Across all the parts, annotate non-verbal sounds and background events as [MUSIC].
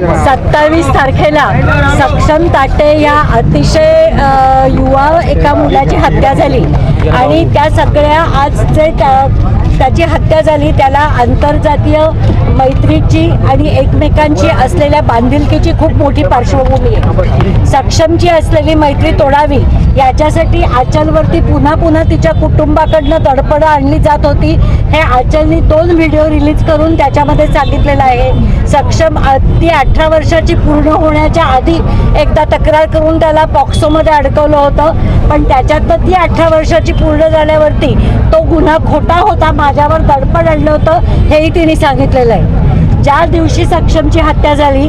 सत्तावीस तारखेला सक्षम ताटे या अतिशय युवा एका मुलाची हत्या झाली. आणि त्या सगळ्या आज जे त्या- त्याची हत्या झाली त्याला आंतरजातीय मैत्रीची आणि एकमेकांची असलेल्या बांधिलकीची खूप मोठी पार्श्वभूमी आहे. सक्षमची असलेली मैत्री तोडावी याच्यासाठी आचलवरती पुन्हा पुन्हा तिच्या कुटुंबाकडनं तडपडं आणली जात होती. हे आचलनी दोन व्हिडिओ रिलीज करून त्याच्यामध्ये सांगितलेलं आहे. सक्षम ती अठरा वर्षाची पूर्ण होण्याच्या आधी एकदा तक्रार करून त्याला पॉक्सोमध्ये अडकवलं होतं. पण त्याच्यातनं ती अठरा वर्षाची पूर्ण झाल्यावरती तो गुन्हा खोटा होता माझ्यावर दडपण आणलं होतं हेही तिने सांगितलेलं आहे. ज्या दिवशी सक्षमची हत्या झाली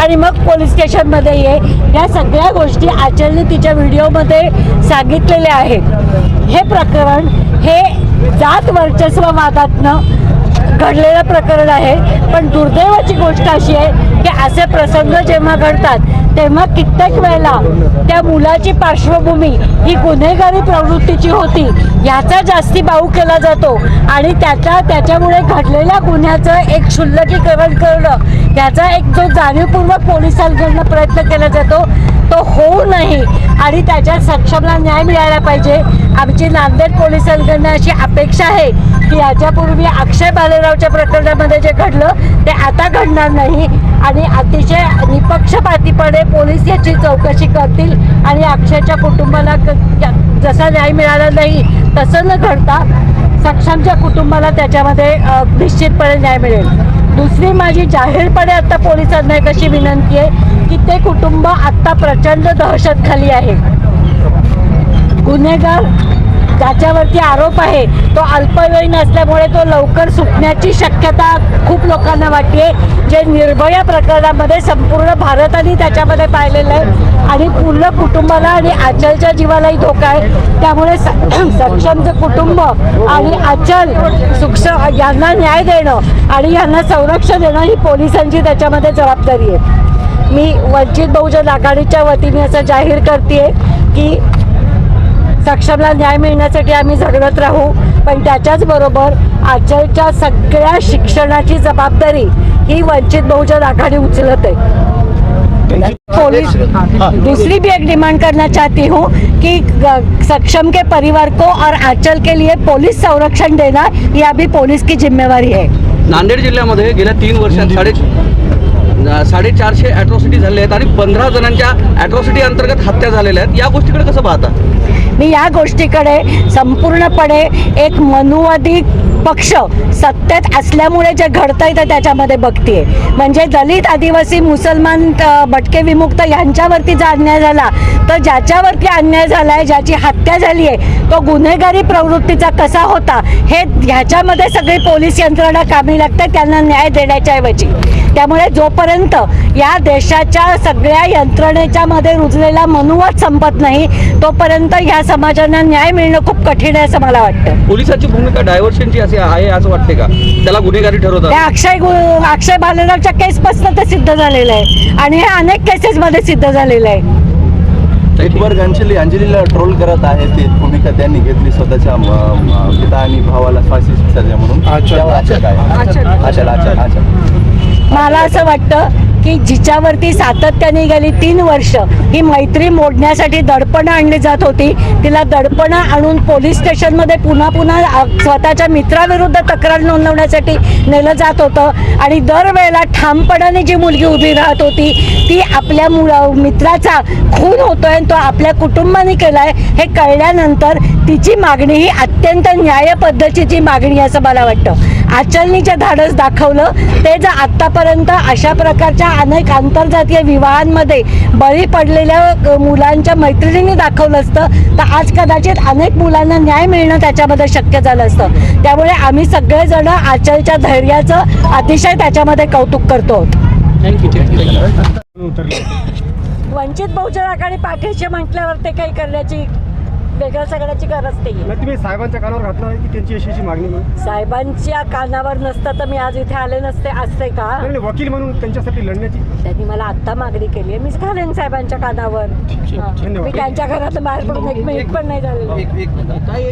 आणि मग पोलीस स्टेशनमध्ये ये. या सगळ्या गोष्टी आचलने तिच्या व्हिडिओमध्ये सांगितलेल्या आहेत. हे प्रकरण हे जात वर्चस्ववादातनं घडलेलं प्रकरण आहे. पण दुर्दैवाची गोष्ट अशी आहे की असे प्रसंग जेव्हा घडतात तेव्हा कित्येक वेळेला त्या मुलाची पार्श्वभूमी ही गुन्हेगारी प्रवृत्तीची होती. याचा जास्ती बाऊ केला जातो. आणि त्याच्या त्याच्यामुळे घडलेल्या गुन्ह्याचं एक क्षुल्लकीकरण करणं याचा एक जो जाणीवपूर्वक पोलिसांकडनं प्रयत्न केला जातो तो होऊ नाही. आणि त्याच्या सक्षमला न्याय मिळायला पाहिजे. आमची नांदेड पोलिसांकडनं अशी अपेक्षा आहे की याच्यापूर्वी अक्षय बालेरावच्या प्रकरणामध्ये जे घडलं ते आता घडणार नाही. आणि अतिशय निपक्षपातीपणे पोलीस याची चौकशी करतील आणि अक्षयच्या कुटुंबाला जसा न्याय मिळाला नाही तसं न घडता सक्षमच्या कुटुंबाला त्याच्यामध्ये निश्चितपणे न्याय मिळेल. दुसरी माझी जाहीरपणे आता पोलिसांना एक अशी विनंती आहे की ते कुटुंब आत्ता प्रचंड दहशतखाली आहे. गुन्हेगार ज्याच्यावरती आरोप आहे तो अल्पवयीन असल्यामुळे तो लवकर सुटण्याची शक्यता खूप लोकांना वाटते. जे निर्भया प्रकरणामध्ये संपूर्ण भारताने त्याच्यामध्ये पाहिलेलं आहे. आणि पूर्ण कुटुंबाला आणि अचलच्या जीवालाही धोका आहे. त्यामुळे स- [CLEARS THROAT] सक्षमचं कुटुंब आणि अचल सुक्ष यांना न्याय देणं आणि यांना संरक्षण देणं ही पोलिसांची त्याच्यामध्ये जबाबदारी आहे. मी वंचित बहुजन आघाडीच्या वतीने असं जाहीर करते की सक्षमला न्याय मिळण्यासाठी आम्ही झगडत राहू पण त्याच्याच बरोबर आजच्या सगळ्या शिक्षणाची जबाबदारी ही वंचित बहुजन आघाडी उचलत आहे. पोलीस दूसरी भी एक डिमांड करना चाहती हूँ कि ग- सक्षम के परिवार को और आंचल के लिए पुलिस संरक्षण देना यह भी पुलिस की जिम्मेवारी है. नांदेड जिल्ह्यामध्ये गेल्या तीन वर्षात साडे साडेचारशे अॅट्रॉसिटी झाल्या आहेत आणि पंधरा जणांच्या अॅट्रॉसिटी अंतर्गत हत्या झालेल्या आहेत. या गोष्टीकडे कसं पाहता? मी या गोष्टीकडे संपूर्णपणे एक मनुवादी पक्ष सत्तेत असल्यामुळे जे घडतंय ते त्याच्यामध्ये बघतीये. म्हणजे दलित आदिवासी मुसलमान भटके विमुक्त यांच्यावरती जर अन्याय झाला तर ज्याच्यावरती अन्याय झाला आहे ज्याची हत्या झाली आहे तो गुन्हेगारी प्रवृत्तीचा कसा होता हे ह्याच्यामध्ये सगळी पोलीस यंत्रणा कामी लागते त्यांना न्याय देण्याच्या ऐवजी. त्यामुळे जोपर्यंत या देशाच्या सगळ्या यंत्रणेच्या मध्ये रुजलेला मनुवाद संपत नाही तोपर्यंत ह्या समाजांना न्याय मिळणं खूप कठीण आहे असं मला वाटतं. पोलिसाची भूमिका डायव्हर्शनची अशी आहे असं वाटते का? त्याला गुन्हेगारी ठरवतात. अक्षय अक्षय बालेरावच्या केसपासून ते सिद्ध झालेलं आहे. आणि हे अनेक केसेसमध्ये सिद्ध झालेलं आहे. एक वर्ग अंजली अंजलीला ट्रोल करत आहे ते भूमिका त्यांनी घेतली स्वतःच्या पिता आणि भावाला फाशी शिक्षा द्या म्हणून आचल. आशा आशा आशा मला असं वाटतं की जिच्यावरती सातत्याने गेली तीन वर्ष ही मैत्री मोडण्यासाठी दडपणं आणली जात होती. तिला दडपणं आणून पोलीस स्टेशनमध्ये पुन्हा पुन्हा स्वतःच्या मित्राविरुद्ध तक्रार नोंदवण्यासाठी नेलं जात होतं. आणि दरवेळेला ठामपणाने जी मुलगी उभी राहत होती ती आपल्या मुळ मित्राचा खून होतोय आणि तो आपल्या कुटुंबाने केलाय हे कळल्यानंतर तिची मागणी ही अत्यंत न्याय पद्धतीची मागणी असं मला वाटतं. आचलनी जे धाडस दाखवलं. ते जर आत्तापर्यंत अशा प्रकारच्या अनेक आंतरजातीय विवाहांमध्ये बळी पडलेल्या मुलांच्या मैत्रिणींनी दाखवलं असतं तर आज कदाचित अनेक मुलांना न्याय मिळणं त्याच्यामध्ये शक्य झालं असतं. त्यामुळे आम्ही सगळेजण आचलच्या धैर्याचं अतिशय त्याच्यामध्ये कौतुक करतो. वंचित बहुजन आघाडी पाठीशी म्हटल्यावर ते काही करण्याची वेगळं सगळ्याची गरज नाही. नाही तुम्ही साहेबांच्या कानावर घातलं आहे की त्यांची अशी अशी मागणी म्हणून साहेबांच्या कानावर नसतं तर मी आज इथे आले नसते असते का? नाही, नाही, वकील म्हणून त्यांच्यासाठी लढण्याची. त्यांनी मला आत्ता मागणी केली आहे. मीच घालेन साहेबांच्या कानावर. हा. धन्यवाद. मी त्यांच्या घरात बाहेर पडून एक मिनिट पण नाही झालेलं. एक एक काय